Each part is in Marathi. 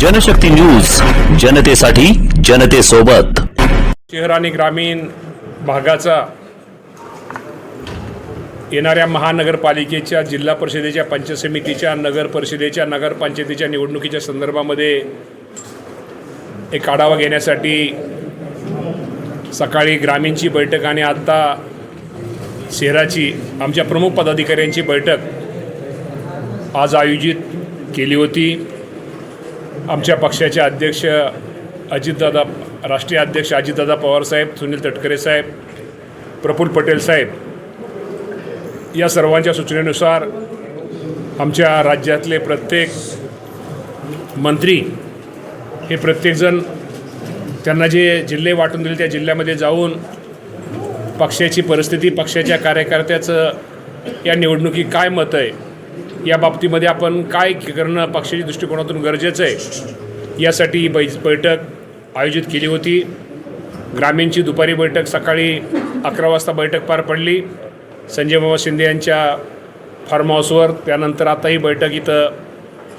जनशक्ती न्यूज जनतेसाठी जनतेसोबत. शहर आणि ग्रामीण भागाचा येणाऱ्या महानगरपालिकेच्या जिल्हा परिषदेच्या पंचायत समितीच्या नगर परिषदेच्या नगरपंचायतीच्या निवडणुकीच्या संदर्भामध्ये एक आढावा घेण्यासाठी सकाळी ग्रामीणची बैठक आणि आत्ता शहराची आमच्या प्रमुख पदाधिकाऱ्यांची बैठक आज आयोजित केली होती. आमच्या पक्षाचे अध्यक्ष अजितदादा राष्ट्रीय अध्यक्ष अजितदादा पवारसाहेब सुनील तटकरे साहेब प्रफुल्ल पटेल साहेब. या सर्वांच्या सूचनेनुसार आमच्या राज्यातले प्रत्येक मंत्री हे प्रत्येकजण त्यांना जे जिल्हे वाटून दिले त्या जिल्ह्यामध्ये जाऊन पक्षाची परिस्थिती पक्षाच्या कार्यकर्त्याचं या निवडणुकी काय मत आहे या बाबतीमध्ये आपण काय करणं पक्षाच्या दृष्टिकोनातून गरजेचं आहे यासाठी ही बै बैठक आयोजित केली होती. ग्रामीणची दुपारी बैठक सकाळी अकरा वाजता बैठक पार पडली. संजय बाबा शिंदे यांच्या फार्म हाऊसवर त्यानंतर आता ही बैठक इथं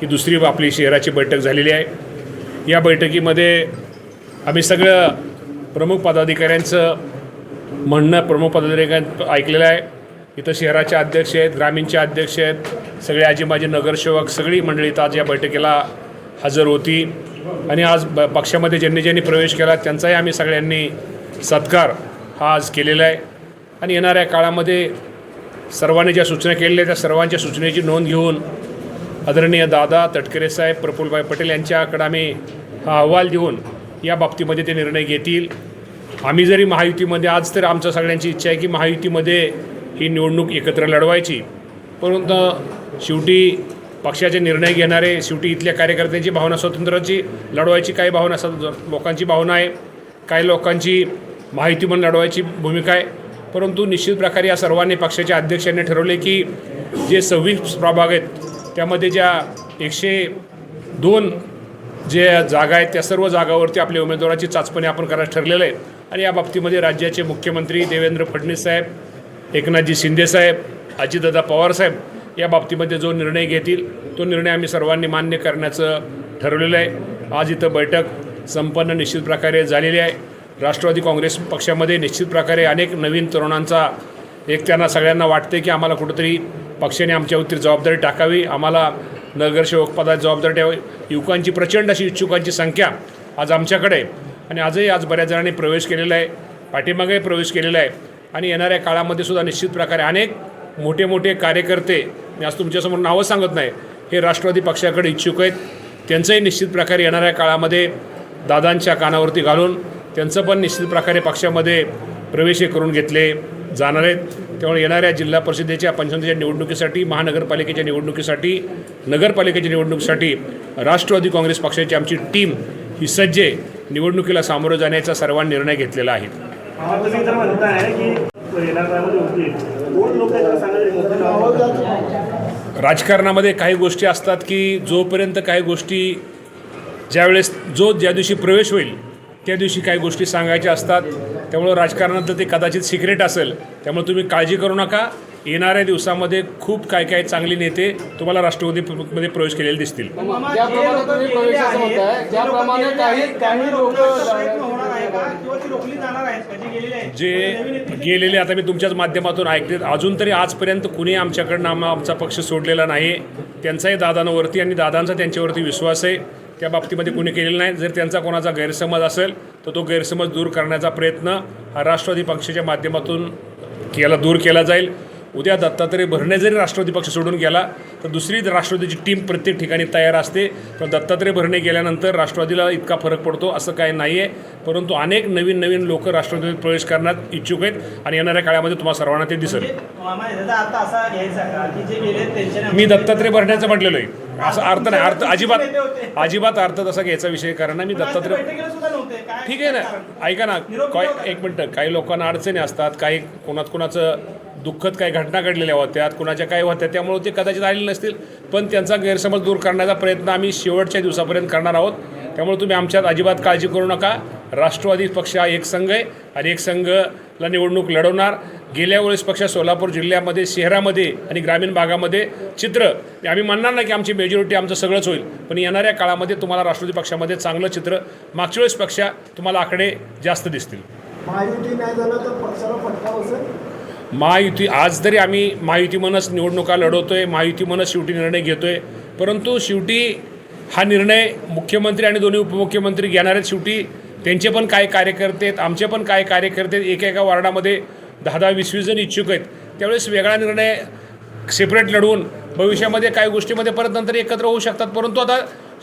ही दुसरी आपली शहराची बैठक झालेली आहे. या बैठकीमध्ये आम्ही सगळं प्रमुख पदाधिकाऱ्यांचं म्हणणं प्रमुख पदाधिकाऱ्यांचं ऐकलेलं आहे. इथं शहराचे अध्यक्ष आहेत ग्रामीणचे अध्यक्ष आहेत सगळे आजी माझे नगरसेवक सगळी मंडळी आज या बैठकीला हजर होती. आणि आज ब पक्षामध्ये ज्यांनी ज्यांनी प्रवेश केला त्यांचाही आम्ही सगळ्यांनी सत्कार हा आज केलेला आहे. आणि येणाऱ्या काळामध्ये सर्वांनी ज्या सूचना केलेल्या त्या सर्वांच्या सूचनेची नोंद घेऊन आदरणीय दादा तटकरे साहेब प्रफुल्लभाई पटेल यांच्याकडं आम्ही हा अहवाल देऊन या बाबतीमध्ये ते निर्णय घेतील. आम्ही जरी महायुतीमध्ये आज तर आमचं सगळ्यांची इच्छा आहे की महायुतीमध्ये ही निवडणूक एकत्र लढवायची. परंतु शेवटी पक्षाचे निर्णय घेणारे शेवटी इथल्या कार्यकर्त्यांची भावना स्वातंत्र्याची लढवायची काही भावना असतात. लोकांची भावना आहे काही लोकांची माहिती म्हणून लढवायची भूमिका आहे. परंतु निश्चित प्रकारे या सर्वांनी पक्षाच्या अध्यक्षांनी ठरवले की जे सव्वीस प्रभाग आहेत त्यामध्ये ज्या एकशे दोन जे जागा आहेत त्या सर्व जागावरती आपल्या उमेदवाराची चाचपणी आपण करायला ठरलेलं आहे. आणि या बाबतीमध्ये राज्याचे मुख्यमंत्री देवेंद्र फडणवीस साहेब एकनाथजी शिंदेसाहेब अजितदादा पवारसाहेब या बाबतीमध्ये जो निर्णय घेतील तो निर्णय आम्ही सर्वांनी मान्य करण्याचं ठरवलेलं आहे. आज इथं बैठक संपन्न निश्चित प्रकारे झालेली आहे. राष्ट्रवादी काँग्रेस पक्षामध्ये निश्चित प्रकारे अनेक नवीन तरुणांचा एक त्यांना सगळ्यांना वाटते की आम्हाला कुठंतरी पक्षाने आमच्यावरती जबाबदारी टाकावी आम्हाला नगरसेवकपदाची जबाबदारी ठेवावी. युवकांची प्रचंड अशी इच्छुकांची संख्या आज आमच्याकडे आणि आजही आज बऱ्याच जणांनी प्रवेश केलेला आहे. पाठीमागेही प्रवेश केलेला आहे. आणि येणाऱ्या काळामध्ये सुद्धा निश्चित प्रकारे अनेक मोठे मोठे कार्यकर्ते मी आज तुमच्यासमोर नावं सांगत नाही. हे राष्ट्रवादी पक्षाकडे इच्छुक आहेत. त्यांचंही निश्चित प्रकारे येणाऱ्या काळामध्ये दादांच्या कानावरती घालून त्यांचं पण निश्चित प्रकारे पक्षामध्ये प्रवेश करून घेतले जाणार आहेत. त्यामुळे येणाऱ्या जिल्हा परिषदेच्या पंचायतीच्या निवडणुकीसाठी महानगरपालिकेच्या निवडणुकीसाठी नगरपालिकेच्या निवडणुकीसाठी राष्ट्रवादी काँग्रेस पक्षाची आमची टीम ही सज्ज निवडणुकीला सामोरं जाण्याचा सर्वांनी निर्णय घेतलेला आहे. येणार होतील लोक राजकारणामध्ये काही गोष्टी असतात की जोपर्यंत काही गोष्टी ज्यावेळेस जो ज्या दिवशी प्रवेश होईल त्या दिवशी काही गोष्टी सांगायच्या असतात. त्यामुळं राजकारणातलं ते कदाचित सिक्रेट असेल. त्यामुळे तुम्ही काळजी करू नका. येणाऱ्या दिवसामध्ये खूप काय काय चांगले नेते तुम्हाला राष्ट्रवादीमध्ये प्रवेश केलेले दिसतील. जे गेलेले आता मी तुमच्याच माध्यमातून ऐकते अजून तरी आजपर्यंत कुणी आमच्याकडनं आम्हा आमचा पक्ष सोडलेला नाही. त्यांचाही दादांवरती आणि दादांचा त्यांच्यावरती विश्वास आहे. त्या बाबतीमध्ये कुणी केलेलं नाही. जर त्यांचा कोणाचा गैरसमज असेल तर तो गैरसमज दूर करण्याचा प्रयत्न हा राष्ट्रवादी पक्षाच्या माध्यमातून केला दूर केला जाईल. उद्या दत्तात्रय भरणे जरी राष्ट्रवादी पक्ष सोडून गेला तर दुसरी राष्ट्रवादीची टीम प्रत्येक ठिकाणी तयार असते. पण दत्तात्रय भरणे गेल्यानंतर राष्ट्रवादीला इतका फरक पडतो असं काही नाही आहे परंतु अनेक नवीन नवीन लोक राष्ट्रवादीत प्रवेश करण्यात इच्छुक आहेत आणि येणाऱ्या काळामध्ये तुम्हाला सर्वांना ते दिसेल. मामा याचा अर्थ असा घ्यायचा का? की जे गेले त्यांच्या मी दत्तात्रय भरण्याचं म्हटलेलो आहे. असा अर्थ नाही. अर्थ अजिबात अजिबात अर्थ तसा घ्यायचा विषय कारण मी दत्तात्रय काय ठीक आहे ना. ऐका ना. काय एक मिनटं. काही लोकांना अडचणी असतात काही कोणात कोणाचं दुःखद काही घटना घडलेल्या होत्या कुणाच्या काय होत्या त्यामुळे ते कदाचित आलेले नसतील. पण त्यांचा गैरसमज दूर करण्याचा प्रयत्न आम्ही शेवटच्या दिवसापर्यंत करणार आहोत. त्यामुळे तुम्ही आमच्यात अजिबात काळजी करू नका. राष्ट्रवादी पक्ष हा एक संघ आहे आणि एक संघला निवडणूक लढवणार. गेल्या वेळेस पक्ष सोलापूर जिल्ह्यामध्ये शहरामध्ये आणि ग्रामीण भागामध्ये चित्र. आम्ही म्हणणार नाही की आमची मेजॉरिटी आमचं सगळंच होईल पण येणाऱ्या काळामध्ये तुम्हाला राष्ट्रवादी पक्षामध्ये चांगलं चित्र मागच्या वेळेस पक्षा तुम्हाला आकडे जास्त दिसतील. महायुती आज तरी आम्ही महायुती निवडणुका लढवतो आहे म्हणूनच शेवटी निर्णय घेतो आहे परंतु शेवटी हा निर्णय मुख्यमंत्री आणि दोन्ही उपमुख्यमंत्री घेणार आहेत. शेवटी त्यांचे पण काय कार्यकर्ते आहेत आमचे पण काय कार्यकर्ते आहेत. एका एका वार्डामध्ये दहा दहा वीस वीस जण इच्छुक आहेत. त्यावेळेस वेगळा निर्णय सेपरेट लढवून भविष्यामध्ये काही गोष्टीमध्ये परत नंतर एकत्र होऊ शकतात. परंतु आता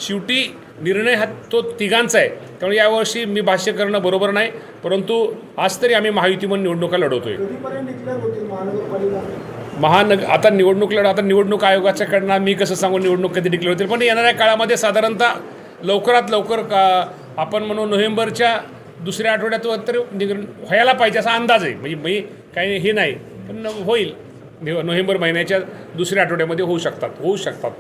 शेवटी निर्णय हा तो तिघांचा आहे. त्यामुळे यावर्षी मी भाष्य करणं बरोबर नाही परंतु आज तरी आम्ही महायुती म्हणून निवडणुका लढवतोय. महानग आता निवडणूक लढ आता निवडणूक आयोगाच्या कडनं मी कसं सांगू निवडणूक कधी डिक्लेअर होतील? पण येणाऱ्या काळामध्ये साधारणतः लवकरात लवकर का आपण म्हणू नोव्हेंबरच्या दुसऱ्या आठवड्यात तरी व्हायला पाहिजे असा अंदाज आहे. म्हणजे मी काही हे नाही पण होईल. नोव्हेंबर महिन्याच्या दुसऱ्या आठवड्यामध्ये होऊ शकतात होऊ शकतात.